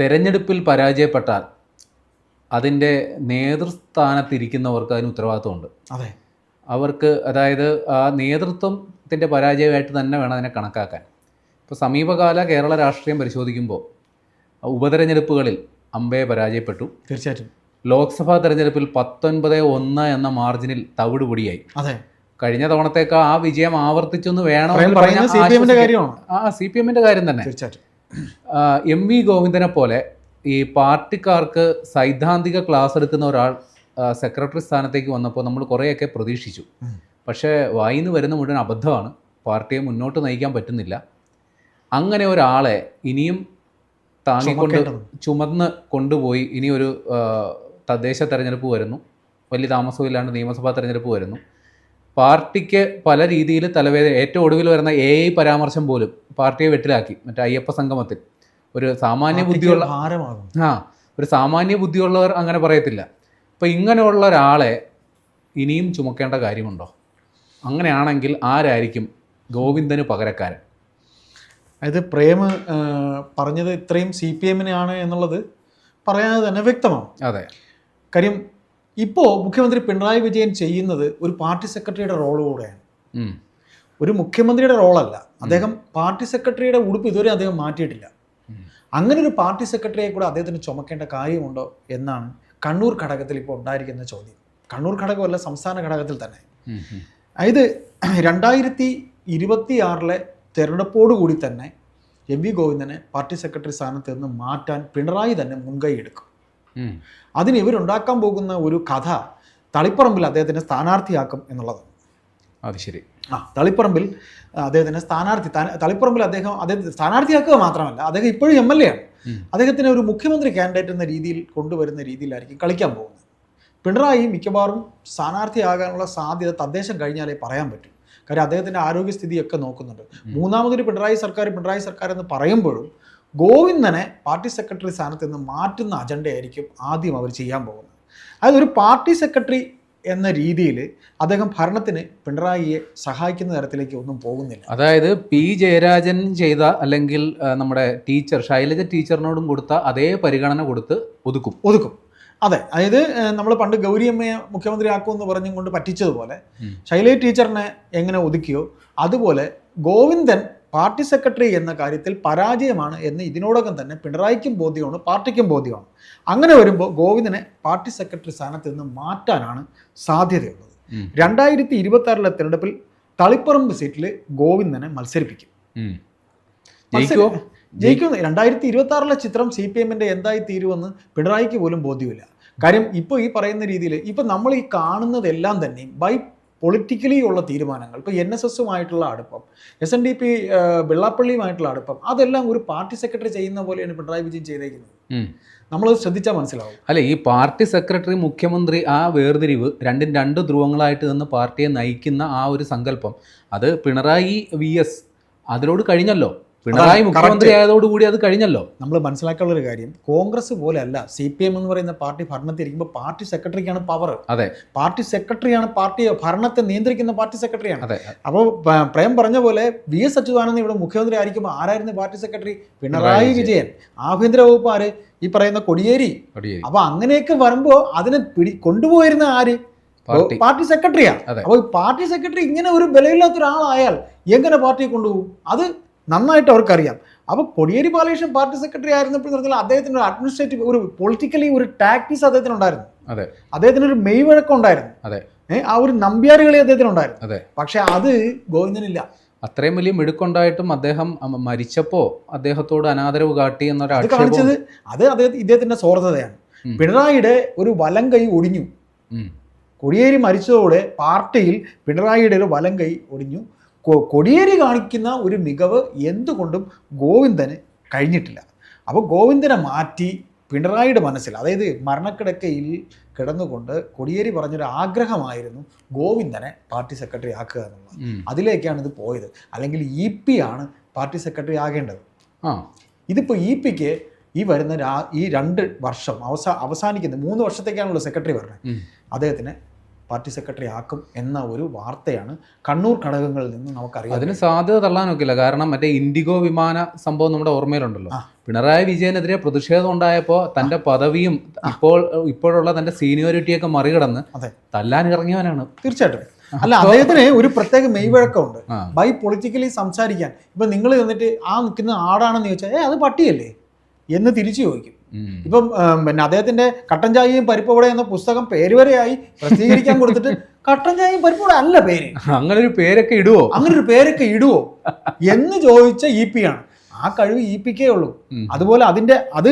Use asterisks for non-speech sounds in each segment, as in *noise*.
തെരഞ്ഞെടുപ്പിൽ പരാജയപ്പെട്ടാൽ അതിന്റെ നേതൃസ്ഥാനത്തിരിക്കുന്നവർക്ക് അതിന് ഉത്തരവാദിത്വമുണ്ട്. അതെ. അവർക്ക് അതായത് ആ നേതൃത്വത്തിന്റെ പരാജയമായിട്ട് തന്നെ വേണം അതിനെ കണക്കാക്കാൻ. ഇപ്പോൾ സമീപകാല കേരള രാഷ്ട്രീയം പരിശോധിക്കുമ്പോൾ ഉപതെരഞ്ഞെടുപ്പുകളിൽ അമ്പയെ പരാജയപ്പെട്ടു. തീർച്ചയായിട്ടും. ലോക്സഭാ തെരഞ്ഞെടുപ്പിൽ പത്തൊൻപത് ഒന്ന് എന്ന മാർജിനിൽ തവിട് പൊടിയായി. അതെ. കഴിഞ്ഞ തവണത്തേക്ക് ആ വിജയം ആവർത്തിച്ചൊന്ന് വേണം സി പി എമ്മിന്റെ കാര്യം തന്നെ. തീർച്ചയായിട്ടും. എം വി ഗോവിന്ദനെ പോലെ ഈ പാർട്ടിക്കാർക്ക് സൈദ്ധാന്തിക ക്ലാസ് എടുക്കുന്ന ഒരാൾ സെക്രട്ടറി സ്ഥാനത്തേക്ക് വന്നപ്പോൾ നമ്മൾ കുറേയൊക്കെ പ്രതീക്ഷിച്ചു. പക്ഷേ വായിന്ന് വരുന്ന മുഴുവൻ അബദ്ധമാണ്. പാർട്ടിയെ മുന്നോട്ട് നയിക്കാൻ പറ്റുന്നില്ല. അങ്ങനെ ഒരാളെ ഇനിയും താങ്ങിക്കൊണ്ട് ചുമന്ന് കൊണ്ടുപോയി ഇനി ഒരു തദ്ദേശ തെരഞ്ഞെടുപ്പ് വരുന്നു. വലിയ താമസമില്ലാണ്ട് നിയമസഭാ തെരഞ്ഞെടുപ്പ് വരുന്നു. പാർട്ടിക്ക് പല രീതിയിൽ തലവേദന ഏറ്റവും ഒടുവിൽ വരുന്ന എ ഐ പരാമർശം പോലും പാർട്ടിയെ വെട്ടിലാക്കി. മറ്റേ അയ്യപ്പ സംഗമത്തിൽ. ഒരു സാമാന്യ ബുദ്ധിയുള്ള ആ ഒരു സാമാന്യ ബുദ്ധിയുള്ളവർ അങ്ങനെ പറയത്തില്ല. അപ്പോൾ ഇങ്ങനെയുള്ള ഒരാളെ ഇനിയും ചുമക്കേണ്ട കാര്യമുണ്ടോ? അങ്ങനെയാണെങ്കിൽ ആരായിരിക്കും ഗോവിന്ദന് പകരക്കാരൻ? അതായത് പ്രേമ പറഞ്ഞത് ഇത്രയും സി പി എമ്മിനാണ് എന്നുള്ളത് പറയാതെ തന്നെ വ്യക്തമാണ് അതെ. കാര്യം ഇപ്പോൾ മുഖ്യമന്ത്രി പിണറായി വിജയൻ ചെയ്യുന്നത് ഒരു പാർട്ടി സെക്രട്ടറിയുടെ റോൾ കൂടെയാണ്. ഒരു മുഖ്യമന്ത്രിയുടെ റോളല്ല അദ്ദേഹം പാർട്ടി സെക്രട്ടറിയുടെ ഉടുപ്പ് ഇതുവരെ അദ്ദേഹം മാറ്റിയിട്ടില്ല. അങ്ങനെ ഒരു പാർട്ടി സെക്രട്ടറിയെ കൂടെ അദ്ദേഹത്തിന് ചുമക്കേണ്ട കാര്യമുണ്ടോ എന്നാണ് കണ്ണൂർ ഘടകത്തിൽ ഇപ്പോൾ ഉണ്ടായിരിക്കുന്ന ചോദ്യം. കണ്ണൂർ ഘടകമല്ല സംസ്ഥാന ഘടകത്തിൽ തന്നെ. അതായത് രണ്ടായിരത്തി ഇരുപത്തി ആറിലെ തെരഞ്ഞെടുപ്പോടുകൂടി തന്നെ എം വി ഗോവിന്ദനെ പാർട്ടി സെക്രട്ടറി സ്ഥാനത്ത് നിന്ന് മാറ്റാൻ പിണറായി തന്നെ മുൻകൈ എടുക്കും. അതിന് ഇവരുണ്ടാക്കാൻ പോകുന്ന ഒരു കഥ തളിപ്പറമ്പിൽ അദ്ദേഹത്തിനെ സ്ഥാനാർത്ഥിയാക്കും എന്നുള്ളതാണ് അത് ശരി. ആ തളിപ്പറമ്പിൽ അദ്ദേഹത്തിനെ സ്ഥാനാർത്ഥി തളിപ്പറമ്പിൽ അദ്ദേഹം അദ്ദേഹത്തെ സ്ഥാനാർത്ഥിയാക്കുക മാത്രമല്ല അദ്ദേഹം ഇപ്പോഴും എം എൽ എ ആണ്. അദ്ദേഹത്തിന് അദ്ദേഹത്തിനെ ഒരു മുഖ്യമന്ത്രി കാൻഡിഡേറ്റ് എന്ന രീതിയിൽ കൊണ്ടുവരുന്ന രീതിയിലായിരിക്കും കളിക്കാൻ പോകുന്നത്. പിണറായി മിക്കവാറും സ്ഥാനാർത്ഥിയാകാനുള്ള സാധ്യത തദ്ദേശം കഴിഞ്ഞാലേ പറയാൻ പറ്റൂ. കാര്യം അദ്ദേഹത്തിന്റെ ആരോഗ്യസ്ഥിതിയൊക്കെ നോക്കുന്നുണ്ട്. മൂന്നാമതൊരു പിണറായി സർക്കാർ പിണറായി സർക്കാർ എന്ന് പറയുമ്പോഴും ഗോവിന്ദനെ പാർട്ടി സെക്രട്ടറി സ്ഥാനത്ത് നിന്ന് മാറ്റുന്ന അജണ്ടയായിരിക്കും ആദ്യം അവർ ചെയ്യാൻ പോകുന്നത്. അതായത് ഒരു പാർട്ടി സെക്രട്ടറി എന്ന രീതിയിൽ അദ്ദേഹം ഭരണത്തിന് പിണറായിയെ സഹായിക്കുന്ന തരത്തിലേക്ക് ഒന്നും പോകുന്നില്ല. അതായത് പി ജയരാജൻ ചെയ്ത അല്ലെങ്കിൽ നമ്മുടെ ടീച്ചർ ശൈലജ ടീച്ചറിനോടും കൊടുത്ത അതേ പരിഗണന കൊടുത്ത് ഒതുക്കും. ഒതുക്കും. അതെ അതായത് നമ്മൾ പണ്ട് ഗൗരിയമ്മയെ മുഖ്യമന്ത്രി ആക്കുമെന്ന് പറഞ്ഞും കൊണ്ട് പറ്റിച്ചതുപോലെ ശൈലജ ടീച്ചറിനെ എങ്ങനെ ഒതുക്കിയോ അതുപോലെ ഗോവിന്ദൻ പാർട്ടി സെക്രട്ടറി എന്ന കാര്യത്തിൽ പരാജയമാണ് എന്ന് ഇതിനോടകം തന്നെ പിണറായിക്കും ബോധ്യമാണ് പാർട്ടിക്കും ബോധ്യമാണ്. അങ്ങനെ വരുമ്പോൾ ഗോവിന്ദനെ പാർട്ടി സെക്രട്ടറി സ്ഥാനത്ത് നിന്ന് മാറ്റാനാണ് സാധ്യതയുള്ളത്. രണ്ടായിരത്തി ഇരുപത്തി ആറിലെ തെരഞ്ഞെടുപ്പിൽ തളിപ്പറമ്പ് സീറ്റിൽ ഗോവിന്ദനെ മത്സരിപ്പിക്കും. ജയിക്കും രണ്ടായിരത്തി ഇരുപത്തി ആറിലെ ചിത്രം സി പി എമ്മിന്റെ എന്തായി തീരുമെന്ന് പിണറായിക്ക് പോലും ബോധ്യമില്ല. കാര്യം ഇപ്പോൾ ഈ പറയുന്ന രീതിയിൽ ഇപ്പം നമ്മൾ ഈ കാണുന്നതെല്ലാം തന്നെയും ബൈ പൊളിറ്റിക്കലി ഉള്ള തീരുമാനങ്ങൾ. ഇപ്പോൾ എൻ എസ് എസുമായിട്ടുള്ള അടുപ്പം എസ് എൻ ഡി പി വെള്ളാപ്പള്ളിയുമായിട്ടുള്ള അടുപ്പം അതെല്ലാം ഒരു പാർട്ടി സെക്രട്ടറി ചെയ്യുന്ന പോലെയാണ് പിണറായി വിജയൻ ചെയ്തേക്കുന്നത്. നമ്മൾ ശ്രദ്ധിച്ചാൽ മനസ്സിലാവും. അല്ല ഈ പാർട്ടി സെക്രട്ടറി മുഖ്യമന്ത്രി ആ വേർതിരിവ് രണ്ടും രണ്ട് ധ്രുവങ്ങളായിട്ട് നിന്ന് പാർട്ടിയെ നയിക്കുന്ന ആ ഒരു സങ്കല്പം അത് പിണറായി വി എസ് അതിനോട് കഴിഞ്ഞല്ലോ. പിണറായി മുഖ്യമന്ത്രി ആയതോടുകൂടി അത് കഴിഞ്ഞല്ലോ. നമ്മൾ മനസ്സിലാക്കാനുള്ള ഒരു കാര്യം കോൺഗ്രസ് പോലെയല്ല സി പി എം എന്ന് പറയുന്ന പാർട്ടി ഭരണത്തിൽ ഇരിക്കുമ്പോൾ പാർട്ടി സെക്രട്ടറിക്കാണ് പവർ അതെ. പാർട്ടി സെക്രട്ടറിയാണ് പാർട്ടി ഭരണത്തെ നിയന്ത്രിക്കുന്ന പാർട്ടി സെക്രട്ടറിയാണ്. അതെ. അപ്പോൾ പ്രേം പറഞ്ഞ പോലെ വി എസ് അച്യുതാനന്ദൻ ഇവിടെ മുഖ്യമന്ത്രി ആയിരിക്കുമ്പോൾ ആരായിരുന്നു പാർട്ടി സെക്രട്ടറി? പിണറായി വിജയൻ. ആഭ്യന്തര വകുപ്പ് ആര്? ഈ പറയുന്ന കൊടിയേരി. അപ്പൊ അങ്ങനെയൊക്കെ വരുമ്പോൾ അതിനെ പിടി കൊണ്ടുപോയിരുന്ന ആര്? പാർട്ടി. സെക്രട്ടറിയാണ് അപ്പൊ അപ്പോൾ പാർട്ടി സെക്രട്ടറി ഇങ്ങനെ ഒരു ബലമില്ലാത്ത ഒരാളായാൽ എങ്ങനെ പാർട്ടിയെ കൊണ്ടുപോകും? അത് നന്നായിട്ട് അവർക്കറിയാം. അപ്പോൾ കൊടിയേരി ബാലകൃഷ്ണൻ പാർട്ടി സെക്രട്ടറി ആയിരുന്നപ്പോൾ പറഞ്ഞാൽ അദ്ദേഹത്തിന് ഒരു അഡ്മിനിസ്ട്രേറ്റീവ് ഒരു പൊളിറ്റിക്കലി ഒരു ടാക്ടീസ് അദ്ദേഹത്തിന് ഉണ്ടായിരുന്നു. അതെ. അദ്ദേഹത്തിന് ഒരു മെയ് വഴക്കം ഉണ്ടായിരുന്നു. അതെ. ആ ഒരു നമ്പ്യാറുകളി അദ്ദേഹത്തിന് ഉണ്ടായിരുന്നു. അതെ. പക്ഷെ അത് ഗോവിന്ദനില്ല. അത്രയും വലിയ മിടുക്കുണ്ടായിട്ടും അദ്ദേഹം മരിച്ചപ്പോ അദ്ദേഹത്തോട് അനാദരവ് കാട്ടി എന്നൊരു കാണിച്ചത് അത് അദ്ദേഹം ഇദ്ദേഹത്തിന്റെ സ്വാർത്ഥതയാണ്. പിണറായിയുടെ ഒരു വലം കൈ ഒടിഞ്ഞു. കൊടിയേരി മരിച്ചതോടെ പാർട്ടിയിൽ പിണറായിയുടെ ഒരു വലം കൈ ഒടിഞ്ഞു. കൊടിയേരി കാണിക്കുന്ന ഒരു മികവ് എന്തുകൊണ്ടും ഗോവിന്ദന് കഴിഞ്ഞിട്ടില്ല. അപ്പോൾ ഗോവിന്ദനെ മാറ്റി പിണറായിയുടെ മനസ്സിൽ അതായത് മരണക്കിടക്കയിൽ കിടന്നുകൊണ്ട് കൊടിയേരി പറഞ്ഞൊരു ആഗ്രഹമായിരുന്നു ഗോവിന്ദനെ പാർട്ടി സെക്രട്ടറി ആക്കുക എന്നുള്ളത്. അതിലേക്കാണ് ഇത് പോയത്. അല്ലെങ്കിൽ ഇ പി ആണ് പാർട്ടി സെക്രട്ടറി ആകേണ്ടത്. ഇതിപ്പോൾ ഇ പിക്ക് ഈ വരുന്ന ഈ രണ്ട് വർഷം അവസാ അവസാനിക്കുന്ന മൂന്ന് വർഷത്തേക്കാണല്ലോ സെക്രട്ടറി പറഞ്ഞത് അദ്ദേഹത്തിന് പാർട്ടി സെക്രട്ടറി ആക്കും എന്ന ഒരു വാർത്തയാണ് കണ്ണൂർ ഘടകങ്ങളിൽ നിന്ന് നമുക്കറിയാം അതിന് സാധ്യത തള്ളാനൊക്കില്ല. കാരണം മറ്റേ ഇൻഡിഗോ വിമാന സംഭവം നമ്മുടെ ഓർമ്മയിലുണ്ടല്ലോ. പിണറായി വിജയനെതിരെ പ്രതിഷേധം ഉണ്ടായപ്പോൾ തന്റെ പദവിയും ഇപ്പോൾ ഇപ്പോഴുള്ള തന്റെ സീനിയോറിറ്റിയൊക്കെ മറികടന്ന്. തല്ലാൻ ഇറങ്ങിയവനാണ്. തീർച്ചയായിട്ടും. അല്ല അദ്ദേഹത്തിന് ഒരു പ്രത്യേക മെയ്വഴക്കമുണ്ട്. ബൈ പൊളിറ്റിക്കലി സംസാരിക്കാൻ. ഇപ്പൊ നിങ്ങൾ എന്നിട്ട് ആ നിൽക്കുന്ന ആടാണെന്ന് ചോദിച്ചാൽ ഏ അത് പട്ടിയല്ലേ? എന്ന് തിരിച്ചു ചോദിക്കും. ഇപ്പം പിന്നെ അദ്ദേഹത്തിന്റെ കട്ടൻ ചായയും പരിപ്പുവട എന്ന പുസ്തകം പേര് വരെയായി പ്രസിദ്ധീകരിക്കാൻ കൊടുത്തിട്ട് *laughs* കട്ടൻ ചായയും പരിപ്പുവട അല്ല പേര്. അങ്ങനെ ഒരു പേരൊക്കെ ഇടുവോ? അങ്ങനെ ഒരു പേരൊക്കെ ഇടുവോ? *laughs* എന്ന് ചോദിച്ച ഇ പി ആണ്. ആ കഴിവ് ഇ പിക്കേ ഉള്ളൂ. അതുപോലെ അതിന്റെ അത്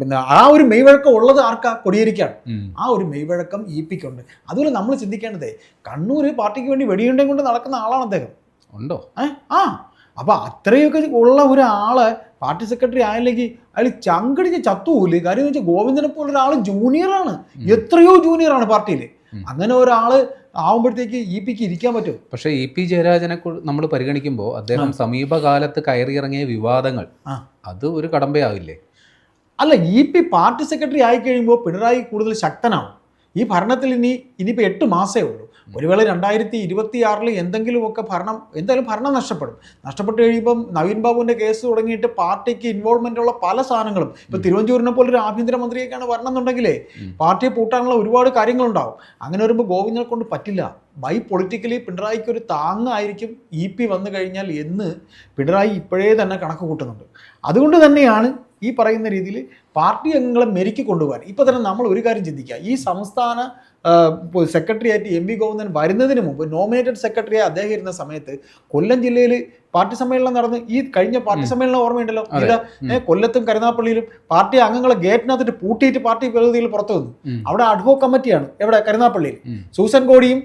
പിന്നെ ആ ഒരു മെയ്വഴക്കം ഉള്ളത് ആർക്കാ? കൊടിയേരിക്കാണ്. ആ ഒരു മെയ്വഴക്കം ഇ പിക്കുണ്ട് അതുപോലെ നമ്മൾ ചിന്തിക്കേണ്ടതേ കണ്ണൂർ പാർട്ടിക്ക് വേണ്ടി വെടിയുണ്ടേ കൊണ്ട് നടക്കുന്ന ആളാണ് അദ്ദേഹം. ഉണ്ടോ? ഏ? ആ. അപ്പൊ അത്രയൊക്കെ ഉള്ള ഒരാൾ പാർട്ടി സെക്രട്ടറി ആയില്ലെങ്കിൽ അയാൾ ചങ്കടിച്ച് ചത്തുപോലെ കാര്യം എന്ന് വെച്ചാൽ ഗോവിന്ദനെ പോലെ ഒരാൾ ജൂനിയറാണ് എത്രയോ ജൂനിയറാണ് പാർട്ടിയിൽ. അങ്ങനെ ഒരാൾ ആവുമ്പോഴത്തേക്ക് ഇ പിക്ക് ഇരിക്കാൻ പറ്റും പക്ഷേ ഇ പി ജയരാജനെ നമ്മൾ പരിഗണിക്കുമ്പോൾ അദ്ദേഹം സമീപകാലത്ത് കയറിയിറങ്ങിയ വിവാദങ്ങൾ ആ. അത് ഒരു കടമ്പയാവില്ലേ? അല്ല ഇ പി പാർട്ടി സെക്രട്ടറി ആയി കഴിയുമ്പോൾ പിണറായി കൂടുതൽ ശക്തനാവും. ഈ ഭരണത്തിൽ ഇനി ഇനിയിപ്പോൾ എട്ട് മാസമേ ഉള്ളൂ. ഒരു വേള രണ്ടായിരത്തി ഇരുപത്തി ആറിൽ എന്തെങ്കിലുമൊക്കെ ഭരണം എന്തായാലും ഭരണം നഷ്ടപ്പെടും. നഷ്ടപ്പെട്ട് കഴിയുമ്പം നവീൻ ബാബുവിന്റെ കേസ് തുടങ്ങിയിട്ട് പാർട്ടിക്ക് ഇൻവോൾവ്മെന്റ് ഉള്ള പല സാധനങ്ങളും. ഇപ്പോൾ തിരുവനന്തപുരനെ പോലെ ഒരു ആഭ്യന്തരമന്ത്രിയൊക്കെയാണ് വരണം എന്നുണ്ടെങ്കിലേ ഉം. പാർട്ടിയെ പൂട്ടാനുള്ള ഒരുപാട് കാര്യങ്ങളുണ്ടാവും. അങ്ങനെ വരുമ്പോൾ ഗോവിന്ദനെ കൊണ്ട് പറ്റില്ല. ബൈ പൊളിറ്റിക്കലി പിണറായിക്ക് ഒരു താങ്ങായിരിക്കും ഇ പി വന്നു കഴിഞ്ഞാൽ എന്ന് പിണറായി ഇപ്പോഴേ തന്നെ കണക്ക് കൂട്ടുന്നുണ്ട്. അതുകൊണ്ട് തന്നെയാണ് ഈ പറയുന്ന രീതിയിൽ പാർട്ടി അംഗങ്ങളെ മെരുക്കി കൊണ്ടുപോകാൻ. ഇപ്പോൾ തന്നെ നമ്മൾ ഒരു കാര്യം ചിന്തിക്കുക. ഈ സംസ്ഥാന സെക്രട്ടറി ആയിട്ട് എം വി ഗോവിന്ദൻ വരുന്നതിന് മുമ്പ് നോമിനേറ്റഡ് സെക്രട്ടറി അദ്ദേഹം ഇരുന്ന സമയത്ത് കൊല്ലം ജില്ലയിൽ പാർട്ടി സമ്മേളനം നടന്ന് ഈ കഴിഞ്ഞ പാർട്ടി. സമ്മേളനം ഓർമ്മയുണ്ടല്ലോ. ഏ, കൊല്ലത്തും കരുനാപ്പള്ളിയിലും പാർട്ടി അംഗങ്ങളെ ഗേറ്റിനകത്തിട്ട് പൂട്ടിയിട്ട് പാർട്ടി പ്രതിനിധികൾ പുറത്തു വന്നു. അവിടെ അഡ്ഹോ കമ്മിറ്റിയാണ് എവിടെ? കരുനാപ്പള്ളിയിൽ. സൂസൻ കോടിയും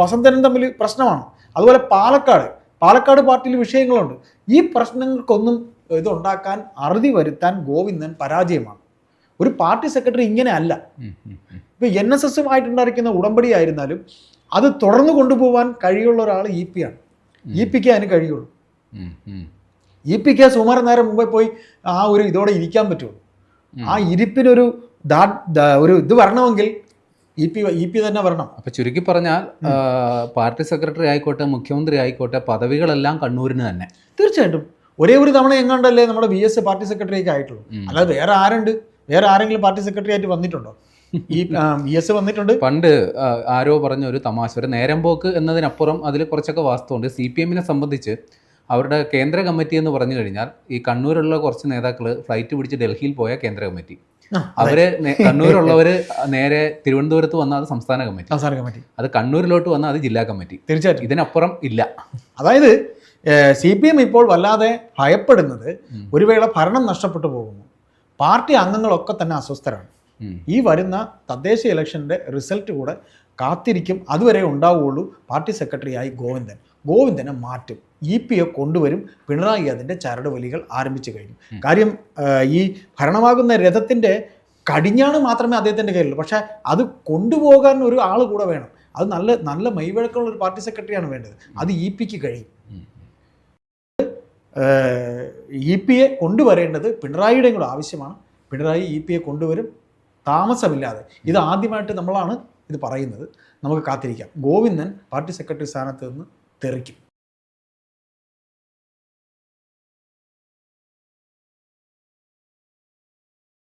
വസന്തനും തമ്മിൽ പ്രശ്നമാണ്. അതുപോലെ പാലക്കാട്. പാലക്കാട് പാർട്ടിയിൽ വിഷയങ്ങളുണ്ട്. ഈ പ്രശ്നങ്ങൾക്കൊന്നും ഇതുണ്ടാക്കാൻ അറുതി വരുത്താൻ ഗോവിന്ദൻ പരാജയമാണ്. ഒരു പാർട്ടി സെക്രട്ടറി ഇങ്ങനെ അല്ല. ഇപ്പൊ എൻ എസ് എസുമായിട്ടുണ്ടായിരിക്കുന്ന ഉടമ്പടി ആയിരുന്നാലും അത് തുടർന്ന് കൊണ്ടുപോകാൻ കഴിയുള്ള ഒരാൾ ഇ പി ആണ്. ഇ പിക്ക് അതിന് കഴിയുള്ളൂ. ഇ പിക്ക് സുമാരൻ നേരം മുമ്പേ പോയി ആ ഒരു ഇതോടെ ഇരിക്കാൻ പറ്റുള്ളൂ. ആ ഇരിപ്പിനൊരു ഒരു ഇത് വരണമെങ്കിൽ ഇ പി ഇ പി തന്നെ വരണം. അപ്പൊ ചുരുക്കി പറഞ്ഞാൽ പാർട്ടി സെക്രട്ടറി ആയിക്കോട്ടെ മുഖ്യമന്ത്രി ആയിക്കോട്ടെ പദവികളെല്ലാം കണ്ണൂരിന് തന്നെ. തീർച്ചയായിട്ടും. ഒരേ ഒരു തവണ എങ്ങാണ്ടല്ലേ നമ്മുടെ വി എസ് പാർട്ടി സെക്രട്ടറി ഒക്കെ ആയിട്ടുള്ളൂ. അല്ലാതെ വേറെ ആരുണ്ട്? വേറെ ആരെങ്കിലും പാർട്ടി സെക്രട്ടറി ആയിട്ട് വന്നിട്ടുണ്ടോ? ഈ വി എസ് വന്നിട്ടുണ്ട്. പണ്ട് ആരോ പറഞ്ഞ ഒരു തമാശ. ഒരു നേരം പോക്ക് എന്നതിനപ്പുറം അതിൽ കുറച്ചൊക്കെ വാസ്തവമുണ്ട് സി പി എമ്മിനെ സംബന്ധിച്ച് അവരുടെ കേന്ദ്ര കമ്മിറ്റി എന്ന് പറഞ്ഞു കഴിഞ്ഞാൽ ഈ കണ്ണൂരുള്ള കുറച്ച് നേതാക്കൾ ഫ്ലൈറ്റ് പിടിച്ച് ഡൽഹിയിൽ പോയ കേന്ദ്ര കമ്മിറ്റി. അവർ കണ്ണൂരുള്ളവര് നേരെ തിരുവനന്തപുരത്ത് വന്ന അത് സംസ്ഥാന കമ്മിറ്റി. സംസ്ഥാന കമ്മിറ്റി. അത് കണ്ണൂരിലോട്ട് വന്ന അത് ജില്ലാ കമ്മിറ്റി. തീർച്ചയായിട്ടും. ഇതിനപ്പുറം ഇല്ല. അതായത് സി പി എം ഇപ്പോൾ വല്ലാതെ ഭയപ്പെടുന്നത് ഒരു വേള ഭരണം നഷ്ടപ്പെട്ടു പോകുന്നു. പാർട്ടി അംഗങ്ങളൊക്കെ തന്നെ അസ്വസ്ഥരാണ്. ഈ വരുന്ന തദ്ദേശ ഇലക്ഷന്റെ റിസൾട്ട് കൂടെ കാത്തിരിക്കും. അതുവരെ ഉണ്ടാവുകയുള്ളൂ പാർട്ടി സെക്രട്ടറിയായി ഗോവിന്ദൻ. ഗോവിന്ദനെ മാറ്റും. ഇ പി എ കൊണ്ടുവരും. പിണറായി അതിന്റെ ചരട് വലികൾ ആരംഭിച്ചു കഴിഞ്ഞു. കാര്യം ഈ ഭരണമാകുന്ന രഥത്തിന്റെ കടിഞ്ഞാണ് മാത്രമേ അദ്ദേഹത്തിന്റെ കയ്യിലുള്ളൂ. പക്ഷേ അത് കൊണ്ടുപോകാൻ ഒരു ആൾ കൂടെ വേണം. അത് നല്ല നല്ല മെയ്വഴക്കമുള്ള ഒരു പാർട്ടി സെക്രട്ടറിയാണ് വേണ്ടത്. അത് ഇ പിക്ക് കഴിയും. ഉം. പി എ കൊണ്ടുവരേണ്ടത് പിണറായിയുടെയും കൂടെ ആവശ്യമാണ്. പിണറായി ഇ പി എ കൊണ്ടുവരും. താമസമില്ലാതെ. ഇത് ആദ്യമായിട്ട് നമ്മളാണ് ഇത് പറയുന്നത്. നമുക്ക് കാത്തിരിക്കാം. ഗോവിന്ദൻ പാർട്ടി സെക്രട്ടറി സ്ഥാനത്ത് നിന്ന് തെറിക്കും.